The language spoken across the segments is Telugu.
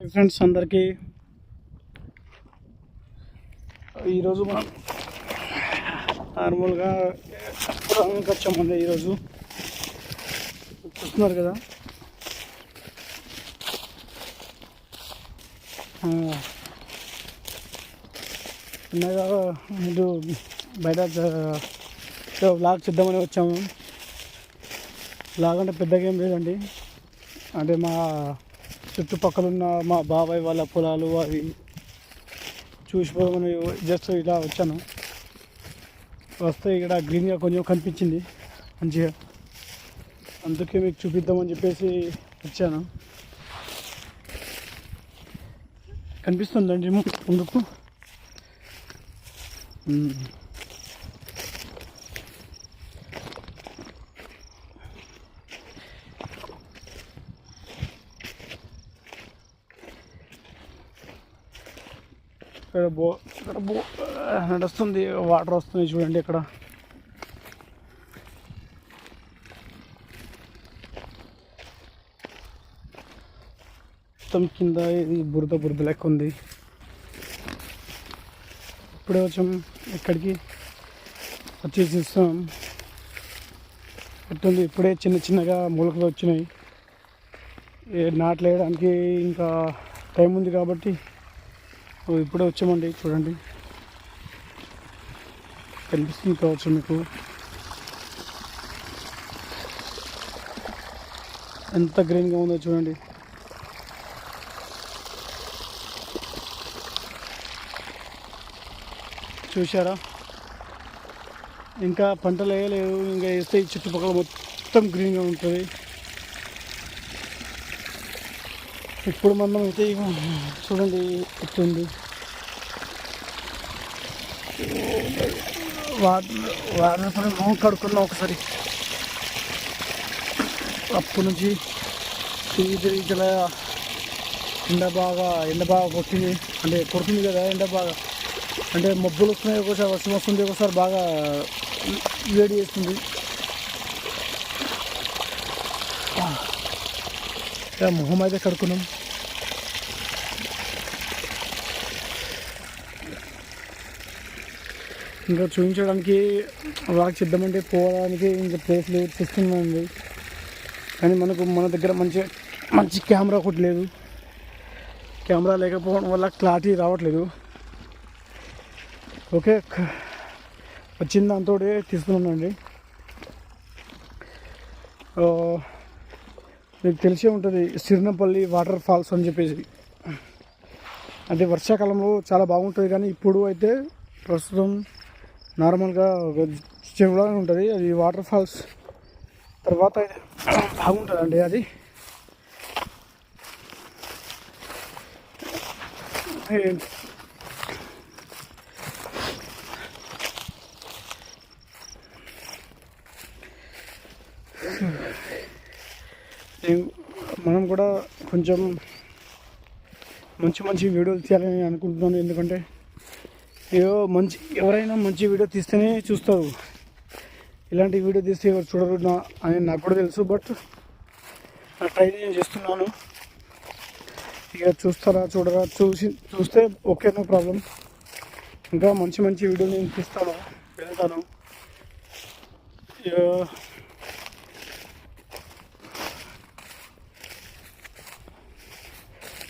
ఫ్రెండ్స్ అందరికీ. ఈరోజు మనం నార్మల్గా పొలానికి వచ్చామండి ఈరోజు. చూస్తున్నారు కదా? చిన్నగా మీరు బయట బ్లాగ్ చేద్దామని వచ్చాము. బ్లాగ్ అంటే పెద్దగా ఏం లేదండి. అంటే మా చుట్టుపక్కల ఉన్న మా బాబాయ్ వాళ్ళ పొలాలు అవి చూసిపోమని జస్ట్ ఇలా వచ్చాను. వస్తే ఇక్కడ గ్రీన్గా కొంచెం కనిపించింది మంచిగా. అందుకే మీకు చూపిద్దామని చెప్పేసి వచ్చాను. కనిపిస్తుందండి ము- ముందుకు. ఇక్కడ బో ఇక్కడ బో నడుస్తుంది వాటర్ వస్తుంది చూడండి ఇక్కడ. మొత్తం కింద ఇది బురద బురద లెక్క ఉంది. ఇప్పుడే వచ్చాం ఇక్కడికి వచ్చేసి ఇస్తాం ఎట్టుంది? ఇప్పుడే చిన్న చిన్నగా మొలకలు వచ్చినాయి. ఏ నాట్లు వేయడానికి ఇంకా టైం ఉంది కాబట్టి సో ఇప్పుడే వచ్చామండి చూడండి. కనిపిస్తుంది కావచ్చు మీకు. ఎంత గ్రీన్గా ఉందో చూడండి. చూశారా? ఇంకా పంటలు వేయలేవు ఇంకా వేస్తే చుట్టుపక్కల మొత్తం గ్రీన్గా ఉంటుంది. ఇప్పుడు మనం అయితే చూడండి ఎట్లుంది వాటర్ వాటర్ పడి మొహం కడుక్కున్నాం ఒకసారి. అప్పటి నుంచి తిరిగి తిరిగి ఇలా ఎండ బాగా ఎండ బాగా కొట్టింది. అంటే కొడుతుంది కదా ఎండ బాగా. అంటే మబ్బులు వస్తున్నాయి ఒకసారి వర్షం వస్తుంది ఒకసారి బాగా వేడి చేస్తుంది. మొహం అయితే కడుక్కున్నాం. ఇంకా చూపించడానికి వాక్ చేద్దామంటే పోవడానికి ఇంకా ప్లేస్ లేదు చూస్తుందండి కానీ మనకు మన దగ్గర మంచి మంచి కెమెరా ఒకటి లేదు. కెమెరా లేకపోవడం వల్ల క్లారిటీ రావట్లేదు. ఓకే క- వచ్చిన దాంతో తీసుకున్నానండి. మీకు తెలిసే ఉంటుంది సిరినపల్లి వాటర్ ఫాల్స్ అని చెప్పేసి. అంటే వర్షాకాలంలో చాలా బాగుంటుంది కానీ ఇప్పుడు అయితే ప్రస్తుతం నార్మల్గా చెరువులాగా ఉంటుంది. అది వాటర్ ఫాల్స్. తర్వాత బాగుంటుందండి అది. మనం కూడా కొంచెం మంచి మంచి వీడియోలు తీయాలని అనుకుంటున్నాను. ఎందుకంటే ఏదో మంచి ఎవరైనా మంచి వీడియో తీస్తేనే చూస్తారు. ఇలాంటి వీడియో తీస్తే ఎవరు చూడరు నా- అని నాకు కూడా తెలుసు బట్ ట్రై నేను చేస్తున్నాను. ఇక చూస్తారా చూడరా చూసి చూస్తే ఓకే నో ప్రాబ్లం. ఇంకా మంచి మంచి వీడియోలు నేను తీస్తాను వెళ్తాను.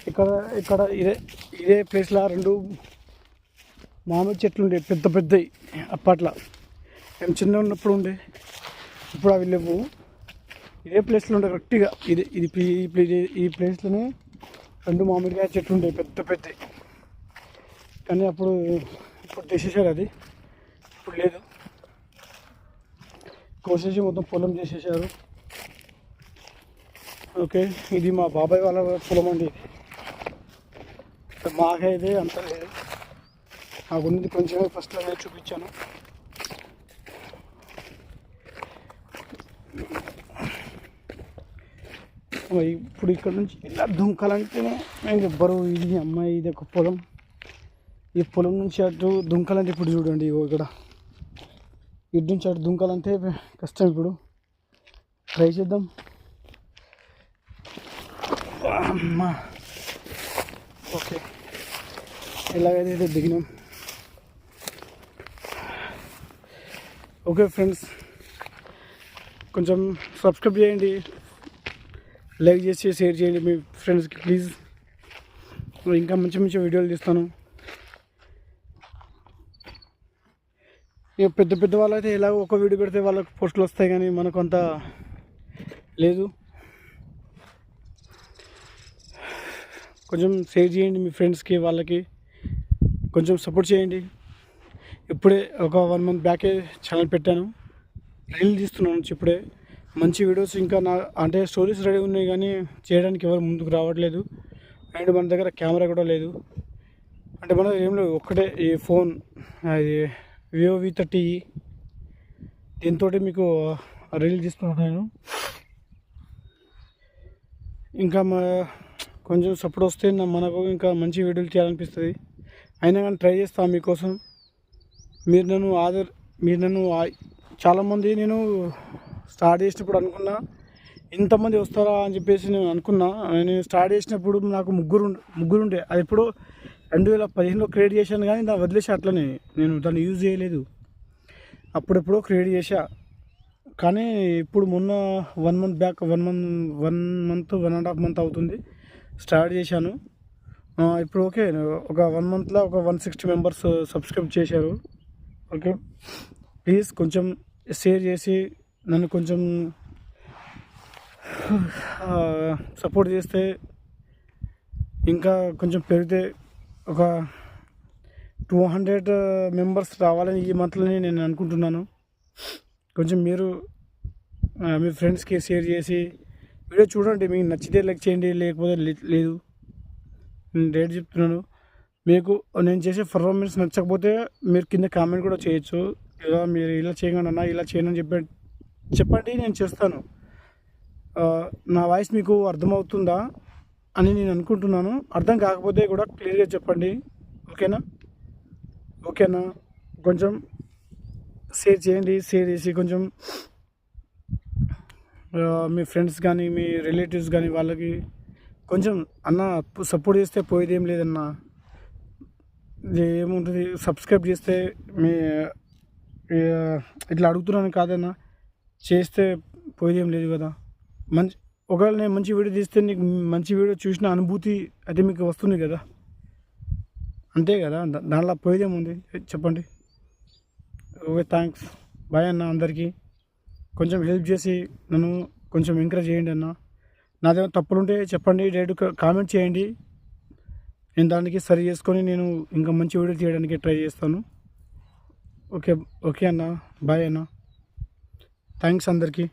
ఇక్కడ ఇక్కడ ఇదే ఇదే ప్లేస్లో రెండు మామిడి చెట్లు ఉండే పెద్ద పెద్దవి అప్పట్లో. మేము చిన్న ఉన్నప్పుడు ఉండే. ఇప్పుడు అవి లేవు. ఇదే ప్లేస్లో ఉండే కరెక్ట్గా ఇది ఇది ఈ ప్లే- ఈ ప్లేస్లోనే రెండు మామిడికాయ చెట్లు ఉండే పెద్ద పెద్దవి కానీ అప్పుడు ఇప్పుడు తీసేసారు అది. ఇప్పుడు లేదు. కోసేసి మొత్తం పొలం చేసేసారు ఓకే ఇది మా బాబాయ్ వాళ్ళ పొలం అండి మాకైతే అంత లేదు. నాకు ఉన్నది కొంచెమే ఫస్ట్ నేను చూపించాను. ఇప్పుడు ఇక్కడ నుంచి ఇలా దుంకలంటేనే నేను బరువు ఇది అమ్మాయి ఇది ఒక పొలం. ఈ పొలం నుంచి అటు దుంకలంటే ఇప్పుడు చూడండి ఇక్కడ. ఇటు నుంచి అటు దుంకాలంటే కష్టం ఇప్పుడు. ట్రై చేద్దాం. అమ్మా. ఓకే. ఎలాగైతే దిగినాం. ఓకే ఫ్రెండ్స్ కొంచెం సబ్స్క్రైబ్ చేయండి. లైక్ చేసి షేర్ చేయండి మీ ఫ్రెండ్స్కి ప్లీజ్ ఇంకా మంచి మంచి వీడియోలు తీస్తాను. ఇక పెద్ద పెద్ద వాళ్ళు అయితే ఎలాగో ఒక వీడియో పెడితే వాళ్ళకి పోస్టులు వస్తాయి కానీ మనకు అంత లేదు. కొంచెం షేర్ చేయండి మీ ఫ్రెండ్స్కి వాళ్ళకి. కొంచెం సపోర్ట్ చేయండి. ఇప్పుడే ఒక వన్ మంత్ బ్యాకే ఛానల్ పెట్టాను. రీల్ తీస్తున్నాను ఇప్పుడే. మంచి వీడియోస్ ఇంకా నా అంటే స్టోరీస్ రెడీ ఉన్నాయి కానీ చేయడానికి ఎవరు ముందుకు రావట్లేదు. అండ్ మన దగ్గర కెమెరా కూడా లేదు. అంటే మన ఏం లేదు ఒక్కటే ఈ ఫోన్ అది వివో వి థర్టీ దీంతో మీకు రీల్ తీస్తున్నాను. ఇంకా మా కొంచెం సపోర్ట్ వస్తే నా మనకు ఇంకా మంచి వీడియోలు చేయాలనిపిస్తుంది. అయినా కానీ ట్రై చేస్తాను మీకోసం. మీరు నన్ను ఆదర్ మీరు నన్ను ఆ- చాలామంది నేను స్టార్ట్ చేసినప్పుడు అనుకున్నా ఇంతమంది వస్తారా అని చెప్పేసి నేను అనుకున్నా. నేను స్టార్ట్ చేసినప్పుడు నాకు ముగ్గురు ముగ్గురు ఉండే. అది ఎప్పుడో రెండు వేల పదిహేనులో క్రియేట్ చేశాను కానీ దాన్ని వదిలేసి అట్లనే. నేను దాన్ని యూజ్ చేయలేదు. అప్పుడెప్పుడో క్రియేట్ చేశా. కానీ ఇప్పుడు మొన్న one month back one month one month one and half month అవుతుంది. స్టార్ట్ చేశాను. ఇప్పుడు ఓకే. ఒక వన్ మంత్లో ఒక వన్ సిక్స్టీ మెంబర్స్ సబ్స్క్రైబ్ చేశారు. ఓకే. ప్లీజ్ కొంచెం షేర్ చేసి నన్ను కొంచెం సపోర్ట్ చేస్తే ఇంకా కొంచెం పెరిగితే ఒక టూ హండ్రెడ్ మెంబర్స్ రావాలని ఈ మంత్లోనే నేను అనుకుంటున్నాను. కొంచెం మీరు మీ ఫ్రెండ్స్కి షేర్ చేసి వీడియో చూడండి మీకు నచ్చితే లైక్ చేయండి లేకపోతే లేదు. నేను డేట్ చెప్తున్నాను. మీకు నేను చేసే పర్ఫార్మెన్స్ నచ్చకపోతే మీరు కింద కామెంట్ కూడా చేయొచ్చు. ఇలా మీరు ఇలా చేయకండి అన్న ఇలా చేయను అని చెప్పి చెప్పండి నేను చేస్తాను. నా వాయిస్ మీకు అర్థమవుతుందా అని నేను అనుకుంటున్నాను. అర్థం కాకపోతే కూడా క్లియర్గా చెప్పండి. ఓకేనా? ఓకేనా? కొంచెం షేర్ చేయండి షేర్ చేసి కొంచెం మీ ఫ్రెండ్స్ కానీ మీ రిలేటివ్స్ కానీ వాళ్ళకి కొంచెం అన్న సపోర్ట్ చేస్తే పోయేది ఏం ఏముంటుంది సబ్స్క్రైబ్ చేస్తే మీ ఇట్లా అడుగుతున్నాను కాదన్న. చేస్తే పోయేదేం లేదు కదా. మంచి ఒకవేళ నేను మంచి వీడియో తీస్తే నీకు మంచి వీడియో చూసిన అనుభూతి అయితే మీకు వస్తుంది కదా. అంతే కదా. దానిలో దాంట్లో పోయేదేముంది చెప్పండి. ఓకే థ్యాంక్స్ బాయ్ అన్న అందరికీ. కొంచెం హెల్ప్ చేసి నన్ను కొంచెం ఎంకరేజ్ చేయండి అన్న. నాదేమో తప్పులుంటే చెప్పండి. డైరెక్ట్ కామెంట్ చేయండి. నేను దానికి సరి చేసుకొని నేను ఇంకా మంచి వీడియో తీయడానికి ట్రై చేస్తాను. ఓకే ఓకే అన్న. బాయ్ అన్న. థ్యాంక్స్ అందరికీ.